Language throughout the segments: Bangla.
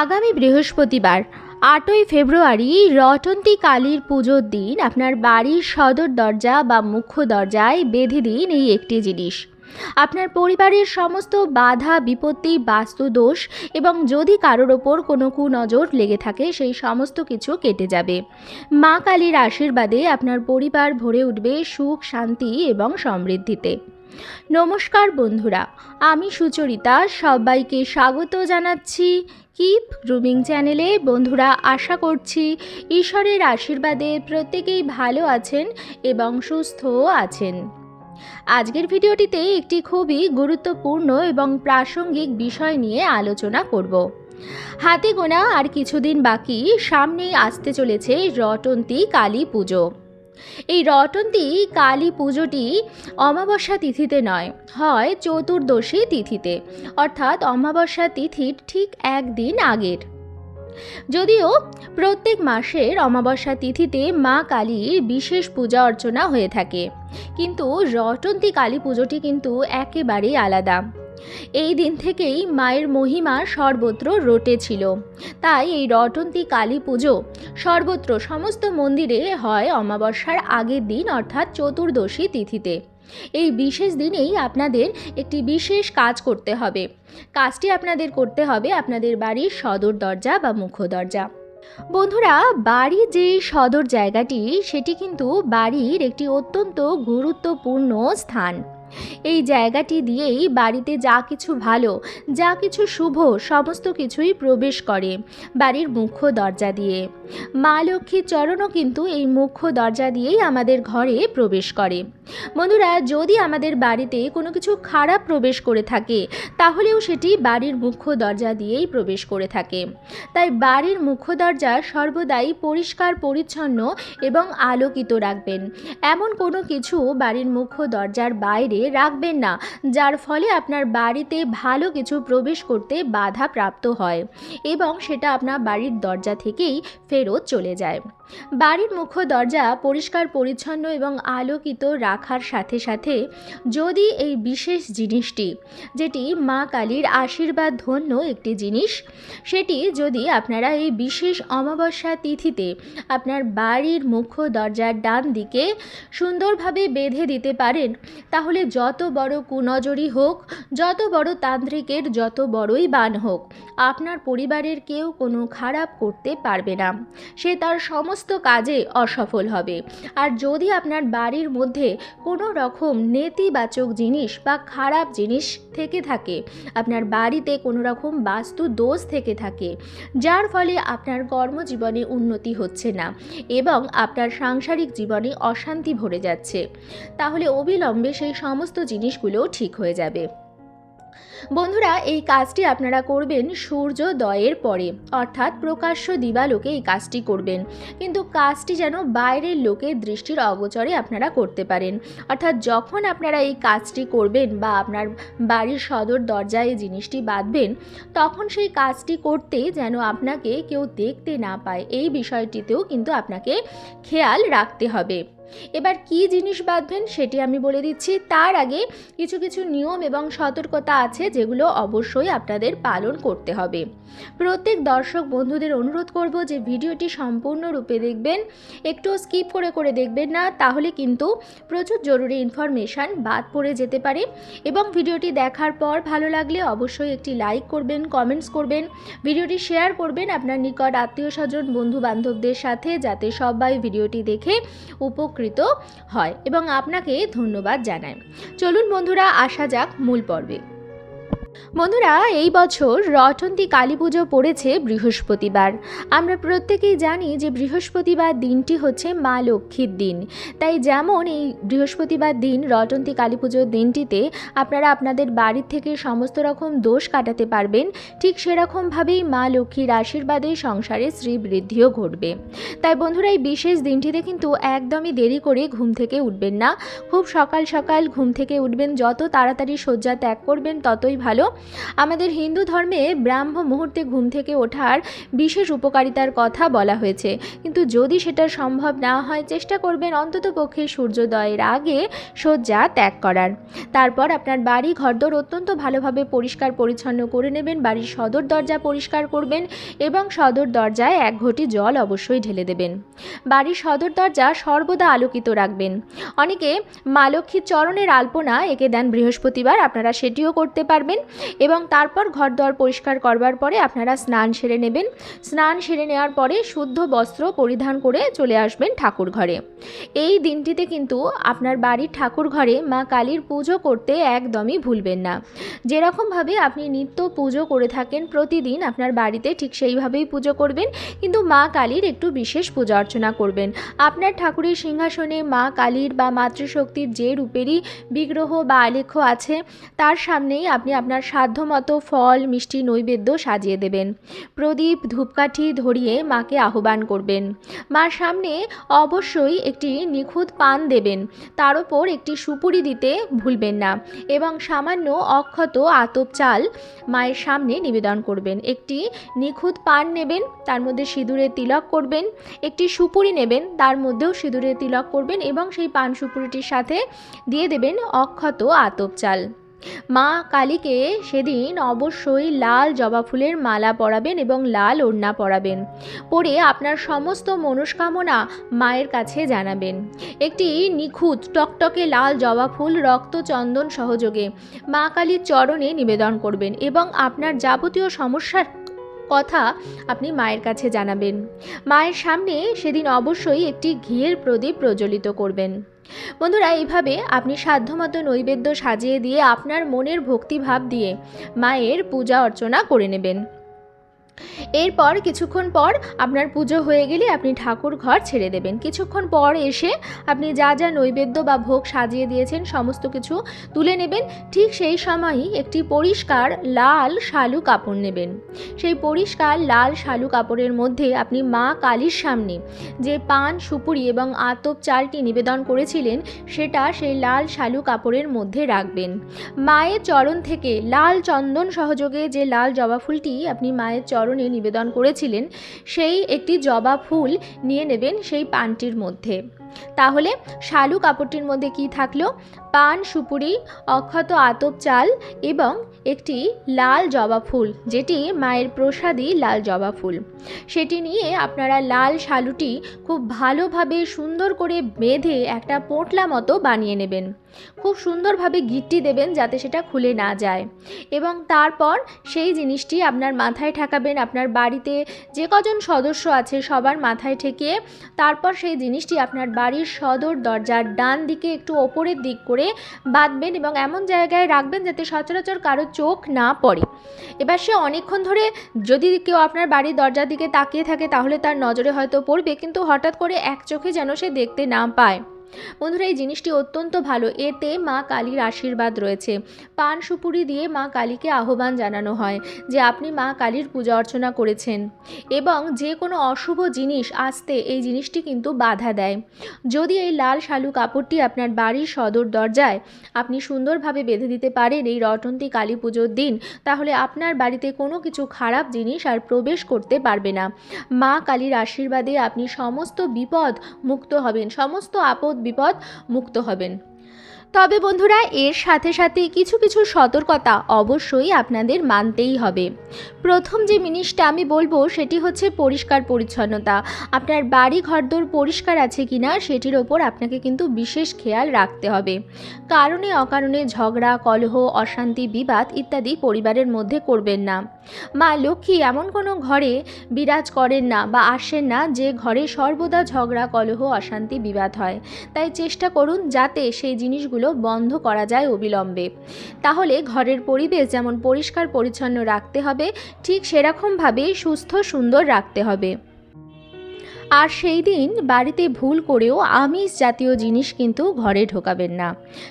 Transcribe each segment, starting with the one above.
আগামী বৃহস্পতিবার, আটই ফেব্রুয়ারি, রটন্তী কালীর পুজোর দিন। আপনার বাড়ির সদর দরজা বা মুখ্য দরজায় বেঁধে দিন এই একটি জিনিস। আপনার পরিবারের সমস্ত বাধা, বিপত্তি, বাস্তুদোষ এবং যদি কারোর ওপর কোনো কুনজর লেগে থাকে, সেই সমস্ত কিছু কেটে যাবে। মা কালীর আশীর্বাদে আপনার পরিবার ভরে উঠবে সুখ, শান্তি এবং সমৃদ্ধিতে। নমস্কার বন্ধুরা, আমি সুচরিতা, সবাইকে স্বাগত জানাচ্ছি কিপ গ্রুমিং চ্যানেলে বন্ধুরা, আশা করছি ঈশ্বরের আশীর্বাদে প্রত্যেকেই ভালো আছেন এবং সুস্থও আছেন। আজকের ভিডিওটিতে একটি খুবই গুরুত্বপূর্ণ এবং প্রাসঙ্গিক বিষয় নিয়ে আলোচনা করব। হাতে গোনা আর কিছুদিন বাকি সামনেই আসতে চলেছে রটন্তী কালী পুজো। এই রটন্তী কালী পুজোটি অমাবস্যা তিথিতে নয়, হয় চতুর্দশী তিথিতে। অর্থাৎ অমাবস্যা তিথির ঠিক একদিন আগের। যদিও প্রত্যেক মাসের অমাবস্যা তিথিতে মা কালীর বিশেষ পূজা অর্চনা হয়ে থাকে। কিন্তু রটন্তী কালী পুজোটি কিন্তু একেবারেই আলাদা। এই দিন থেকেই মায়ের মহিমা সর্বত্র রটে ছিল। তাই এই রটন্তী কালী পুজো সর্বত্র সমস্ত মন্দিরে হয় অমাবস্যার আগের দিন, অর্থাৎ চতুর্দশী তিথিতে। এই বিশেষ দিনেই আপনাদের একটি বিশেষ কাজ করতে হবে। কাজটি আপনাদের করতে হবে আপনাদের বাড়ির সদর দরজা বা মুখ্য দরজা। বন্ধুরা, বাড়ির যে সদর জায়গাটি, সেটি কিন্তু বাড়ির একটি অত্যন্ত গুরুত্বপূর্ণ স্থান। এই জায়গাটি দিয়েই বাড়িতে যা কিছু ভালো, যা কিছু শুভ, সমস্ত কিছুই প্রবেশ করে বাড়ির মুখ্য দরজা দিয়ে। মা লক্ষ্মীর চরণও কিন্তু এই মুখ্য দরজা দিয়েই আমাদের ঘরে প্রবেশ করে। বন্ধুরা, যদি আমাদের বাড়িতে কোনো কিছু খারাপ প্রবেশ করে থাকে, তাহলেও সেটি বাড়ির মুখ্য দরজা দিয়েই প্রবেশ করে থাকে। তাই বাড়ির মুখ্য দরজা সর্বদাই পরিষ্কার, পরিচ্ছন্ন এবং আলোকিত রাখবেন। এমন কোনো কিছু বাড়ির মুখ্য দরজার বাইরে রাখবেন না, যার ফলে আপনার বাড়িতে ভালো কিছু প্রবেশ করতে বাধা প্রাপ্ত হয় এবং সেটা আপনার বাড়ির দরজা থেকেই ফেরত চলে যায়। বাড়ির মুখ্য দরজা পরিষ্কার, পরিচ্ছন্ন এবং আলোকিত রাখার সাথে সাথে যদি এই বিশেষ জিনিসটি, যেটি মা কালীর আশীর্বাদ ধন্য একটি জিনিস, সেটি যদি আপনারা এই বিশেষ অমাবস্যা তিথিতে আপনার বাড়ির মুখ্য দরজার ডান দিকে সুন্দরভাবে বেঁধে দিতে পারেন, তাহলে যত বড় কুনজরি হোক, যত বড় তান্ত্রিকের, যত বড়ই বান হোক, আপনার পরিবারের কেউ কোনো খারাপ করতে পারবে না। সে তার সমস্ত কাজে অসফল হবে। আর যদি আপনার বাড়ির মধ্যে কোনো রকম নেতিবাচক জিনিস বা খারাপ জিনিস থেকে থাকে, আপনার বাড়িতে কোনো রকম বাস্তু দোষ থেকে থাকে, যার ফলে আপনার কর্মজীবনে উন্নতি হচ্ছে না এবং আপনার সাংসারিক জীবনে অশান্তি ভরে যাচ্ছে, তাহলে অবিলম্বে সেই সমস্ত জিনিসগুলোও ঠিক হয়ে যাবে। বন্ধুরা, এই কাজটি আপনারা করবেন সূর্যোদয়ের পরে। অর্থাৎ প্রকাশ্য দিবালোকে এই কাজটি করবেন। কিন্তু কাজটি যেন বাইরের লোকের দৃষ্টির অগোচরে আপনারা করতে পারেন। অর্থাৎ যখন আপনারা এই কাজটি করবেন বা আপনার বাড়ির সদর দরজায় এই জিনিসটি বাঁধবেন, তখন সেই কাজটি করতে যেন আপনাকে কেউ দেখতে না পায়। এই বিষয়টিতেও কিন্তু আপনাকে খেয়াল রাখতে হবে। এবার কি জিনিস বাঁধবেন সেটি আমি বলে দিচ্ছি। তার আগে কিছু কিছু নিয়ম এবং সতর্কতা আছে যেগুলো অবশ্যই আপনাদের পালন করতে হবে। প্রত্যেক দর্শক বন্ধুদের অনুরোধ করব যে ভিডিওটি সম্পূর্ণরূপে দেখবেন, একটু স্কিপ করে করে দেখবেন না, তাহলে কিন্তু প্রচুর জরুরি ইনফরমেশান বাদ পড়ে যেতে পারে এবং ভিডিওটি দেখার পর ভালো লাগলে অবশ্যই একটি লাইক করবেন, কমেন্টস করবেন, ভিডিওটি শেয়ার করবেন আপনার নিকট আত্মীয় স্বজন বন্ধু বান্ধবদের সাথে যাতে সবাই ভিডিওটি দেখে উপকৃত হয়। এবং আপনাকে ধন্যবাদ জানায় চলুন বন্ধুরা আসা যাক মূল পর্বে। বন্ধুরা, এই বছর রটন্তী কালী পুজো পড়েছে বৃহস্পতিবার। আমরা প্রত্যেকেই জানি যে বৃহস্পতিবার দিনটি হচ্ছে মা লক্ষ্মীর দিন। তাই যেমন এই বৃহস্পতিবার দিন, রটন্তী কালী পুজোর দিনটিতে আপনারা আপনাদের বাড়ির থেকে সমস্ত রকম দোষ কাটাতে পারবেন। ঠিক সেরকমভাবেই মা লক্ষ্মীর আশীর্বাদে সংসারে শ্রীবৃদ্ধিও ঘটবে। তাই বন্ধুরা, এই বিশেষ দিনটিতে কিন্তু একদমই দেরি করে ঘুম থেকে উঠবেন না। খুব সকাল সকাল ঘুম থেকে উঠবেন। যত তাড়াতাড়ি শয্যা ত্যাগ করবেন, ততই ভালো। ভালো আমাদের হিন্দু ধর্মে ব্রাহ্ম মুহূর্তে ঘুম থেকে ওঠার বিশেষ উপকারিতার কথা বলা হয়েছে। কিন্তু যদি সেটা সম্ভব না হয়, চেষ্টা করবেন অন্তত পক্ষে সূর্যোদয়ের আগে শয্যা ত্যাগ করার। তারপর আপনার বাড়ি ঘরদোর অত্যন্ত ভালোভাবে পরিষ্কার পরিচ্ছন্ন করে নেবেন, বাড়ির সদর দরজা পরিষ্কার করবেন এবং সদর দরজায় এক ঘটি জল অবশ্যই ঢেলে দেবেন। বাড়ির সদর দরজা সর্বদা আলোকিত রাখবেন। অনেকে মা লক্ষ্মীর চরণের আলপনা এঁকে দেন বৃহস্পতিবার, আপনারা সেটিও করতে পারবেন। এবং তারপর ঘর দর পরিষ্কার করবার পরে আপনারা স্নান সেরে নেবেন। স্নান সেরে নেওয়ার পরে শুদ্ধ বস্ত্র পরিধান করে চলে আসবেন ঠাকুর ঘরে। এই দিনটিতে কিন্তু আপনার বাড়ির ঠাকুর ঘরে মা কালীর পুজো করতে একদমই ভুলবেন না। যেরকমভাবে আপনি নিত্য পুজো করে থাকেন প্রতিদিন আপনার বাড়িতে ঠিক সেইভাবেই পুজো করবেন। কিন্তু মা কালীর একটু বিশেষ পূজা অর্চনা করবেন। আপনার ঠাকুরের সিংহাসনে মা কালীর বা মাতৃশক্তির যে রূপেরই বিগ্রহ বা আলেখ্য আছে, তার সামনেই আপনি আপনার সাধ্যমতো ফল, মিষ্টি নৈবেদ্য সাজিয়ে দেবেন। প্রদীপ ধূপকাঠি ধরিয়ে মাকে আহ্বান করবেন। মার সামনে অবশ্যই একটি নিখুঁত পান দেবেন। তার ওপর একটি সুপুরি দিতে ভুলবেন না এবং সামান্য অক্ষত আতপ চাল মায়ের সামনে নিবেদন করবেন। একটি নিখুঁত পান নেবেন, তার মধ্যে সিঁদুরে তিলক করবেন। একটি সুপুরি নেবেন, তার মধ্যেও সিঁদুরে তিলক করবেন এবং সেই পান সুপুরিটির সাথে দিয়ে দেবেন অক্ষত আতপ চাল। মা কালীকে সেদিন অবশ্যই লাল জবা ফুলের মালা পরাবেন এবং লাল ওড়না পরাবেন। পরে আপনার সমস্ত মনস্কামনা মায়ের কাছে জানাবেন। একটি নিখুঁত টকটকে লাল জবা ফুল রক্ত চন্দন সহযোগে মা কালীর চরণে নিবেদন করবেন এবং আপনার যাবতীয় সমস্যার কথা আপনি মায়ের কাছে জানাবেন। মায়ের সামনে সেদিন অবশ্যই একটি ঘিয়ের প্রদীপ প্রজ্বলিত করবেন। বন্ধুরা, এইভাবে আপনি সাধ্যমতো নৈবেদ্য সাজিয়ে দিয়ে আপনার মনের ভক্তিভাব দিয়ে মায়ের পূজা অর্চনা করে নেবেন। এরপর কিছুক্ষণ পর আপনার পুজো হয়ে গেলে আপনি ঠাকুর ঘর ছেড়ে দেবেন। কিছুক্ষণ পর এসে আপনি যা যা নৈবেদ্য বা ভোগ সাজিয়ে দিয়েছেন, সমস্ত কিছু তুলে নেবেন। ঠিক সেই সময়ই একটি পরিষ্কার লাল শালু কাপড় নেবেন। সেই পরিষ্কার লাল শালু কাপড়ের মধ্যে আপনি মা কালীর সামনে যে পান, সুপুরি এবং আতপ চালটি নিবেদন করেছিলেন, সেটা সেই লাল শালু কাপড়ের মধ্যে রাখবেন। মায়ের চরণ থেকে লাল চন্দন সহযোগে যে লাল জবা ফুলটি আপনি মায়ের চরণে নিবেদন করেছিলেন, সেই একটি জবা ফুল নিয়ে নেবেন সেই পানটির মধ্যে। তাহলে শালু কাপড়টির মধ্যে কি থাকল? পান, সুপুরি, অক্ষত আতপ চাল এবং একটি লাল জবা ফুল, যেটি মায়ের প্রসাদী লাল জবা ফুল। সেটি নিয়ে আপনারা লাল শালুটি খুব ভালোভাবে সুন্দর করে বেঁধে একটা পোঁটলা মতো বানিয়ে নেবেন। খুব সুন্দরভাবে গিট্টি দেবেন যাতে সেটা খুলে না যায়। এবং তারপর সেই জিনিসটি আপনার মাথায় ঠেকাবেন, আপনার বাড়িতে যে কজন সদস্য আছে সবার মাথায় ঠেকিয়ে তারপর সেই জিনিসটি আপনার বাড়ির সদর দরজার ডান দিকে একটু ওপরের দিক করে বাঁধবেন এবং এমন জায়গায় রাখবেন যাতে সচরাচর কারও চোখ না পড়ে। এবার সে অনেকক্ষণ ধরে যদি কেউ আপনার বাড়ির দরজার দিকে তাকিয়ে থাকে তাহলে তার নজরে হয়তো পড়বে, কিন্তু হঠাৎ করে এক চোখে যেন সে দেখতে না পায়। বন্ধুরা, এই জিনিসটি অত্যন্ত ভালো। এতে মা কালীর আশীর্বাদ রয়েছে। পান সুপুরি দিয়ে মা কালীকে আহ্বান জানানো হয় যে আপনি মা কালীর পূজা অর্চনা করেছেন এবং যে কোনো অশুভ জিনিস আসতে এই জিনিসটি কিন্তু বাধা দেয়। যদি এই লাল শালু কাপড়টি আপনার বাড়ির সদর দরজায় আপনি সুন্দরভাবে বেঁধে দিতে পারেন এই রটন্তী কালী পুজোর দিন, তাহলে আপনার বাড়িতে কোনো কিছু খারাপ জিনিস আর প্রবেশ করতে পারবে না। মা কালীর আশীর্বাদে আপনি সমস্ত বিপদ মুক্ত হবেন, সমস্ত আপদ বিপদ মুক্ত হবেন। তবে বন্ধুরা, এর সাথে সাথে কিছু কিছু সতর্কতা অবশ্যই আপনাদের মানতেই হবে। প্রথম যে জিনিসটা আমি বলব, সেটি হচ্ছে পরিষ্কার পরিচ্ছন্নতা। আপনার বাড়ি ঘরদোর পরিষ্কার আছে কি না সেটির ওপর আপনাকে কিন্তু বিশেষ খেয়াল রাখতে হবে। কারণে অকারণে ঝগড়া, কলহ, অশান্তি, বিবাদ ইত্যাদি পরিবারের মধ্যে করবেন না। মা লক্ষ্মী, এমন কোনো ঘরে বিরাজ করেন না বা আসেন না যে ঘরে সর্বদা ঝগড়া, কলহ, অশান্তি, বিবাদ হয়। তাই চেষ্টা করুন যাতে সেই জিনিসগুলো বন্ধ করা যায় অবিলম্বে। তাহলে ঘরের পরিবেশ যেমন পরিষ্কার পরিচ্ছন্ন রাখতে হবে, ঠিক সেরকমভাবেই সুস্থ সুন্দর রাখতে হবে। আর সেই দিন বাড়িতে ভুল করেও আমিষ জাতীয় জিনিস কিন্তু ঘরে ঢোকাবেন না।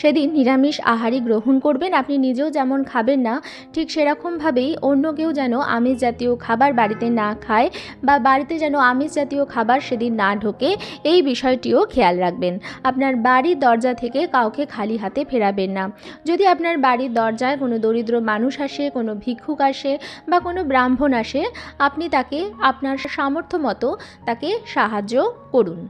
সেদিন নিরামিষ আহারই গ্রহণ করবেন, আপনি নিজেও যেমন খাবেন না, ঠিক সেরকমভাবেই অন্য কেউ যেন আমিষ জাতীয় খাবার বাড়িতে না খায় বা বাড়িতে যেন আমিষ জাতীয় খাবার সেদিন না ঢোকে, এই বিষয়টিও খেয়াল রাখবেন। আপনার বাড়ির দরজা থেকে কাউকে খালি হাতে ফেরাবেন না। যদি আপনার বাড়ির দরজায় কোনো দরিদ্র মানুষ আসে, কোনো ভিক্ষুক আসে বা কোনো ব্রাহ্মণ আসে, আপনি তাকে, আপনার সামর্থ্য মতো তাকে সাহায্য করুন।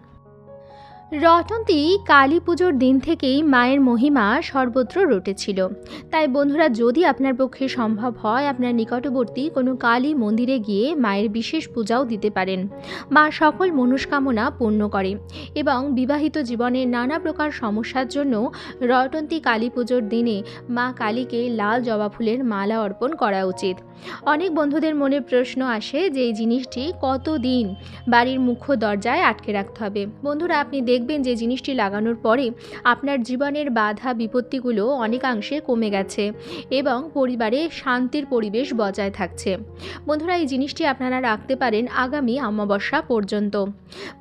রটন্তী কালী পুজোর দিন থেকেই মায়ের মহিমা সর্বত্র রটেছিল। তাই বন্ধুরা, যদি আপনার পক্ষে সম্ভব হয়, আপনার নিকটবর্তী কোনো কালী মন্দিরে গিয়ে মায়ের বিশেষ পূজাও দিতে পারেন। মা সকল মনস্কামনা পূর্ণ করে এবং বিবাহিত জীবনের নানা প্রকার সমস্যার জন্য রটন্তী কালী পুজোর দিনে মা কালীকে লাল জবা ফুলের মালা অর্পণ করা উচিত। অনেক বন্ধুদের মনে প্রশ্ন আসে যে এই জিনিসটি কতদিন বাড়ির মুখ্য দরজায় আটকে রাখতে হবে? বন্ধুরা, আপনি দেখবেন যে জিনিসটি লাগানোর পরে আপনার জীবনের বাধা বিপত্তিগুলো অনেকাংশে কমে গেছে এবং পরিবারে শান্তির পরিবেশ বজায় থাকছে। বন্ধুরা, এই জিনিসটি আপনারা রাখতে পারেন আগামী অমাবস্যা পর্যন্ত।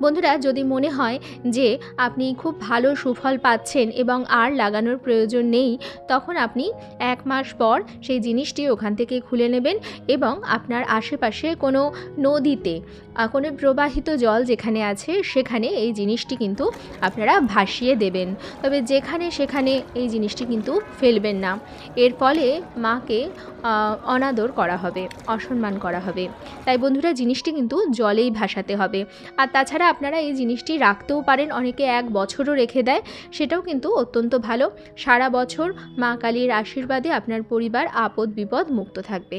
বন্ধুরা, যদি মনে হয় যে আপনি খুব ভালো সুফল পাচ্ছেন এবং আর লাগানোর প্রয়োজন নেই, তখন আপনি এক মাস পর সেই জিনিসটি ওখান থেকে খুলে নেবেন এবং আপনার আশেপাশে কোনো নদীতে কোনো প্রবাহিত জল যেখানে আছে, সেখানে এই জিনিসটি কিন্তু আপনারা ভাসিয়ে দেবেন। তবে যেখানে সেখানে এই জিনিসটি কিন্তু ফেলবেন না। এর ফলে মাকে অনাদর করা হবে, অসম্মান করা হবে। তাই বন্ধুরা, জিনিসটি কিন্তু জলেই ভাসাতে হবে। আর তাছাড়া আপনারা এই জিনিসটি রাখতেও পারেন, অনেকে এক বছরও রেখে দেয়, সেটাও কিন্তু অত্যন্ত ভালো। সারা বছর মা কালীর আশীর্বাদে আপনার পরিবার আপদ বিপদ মুক্ত থাকবে।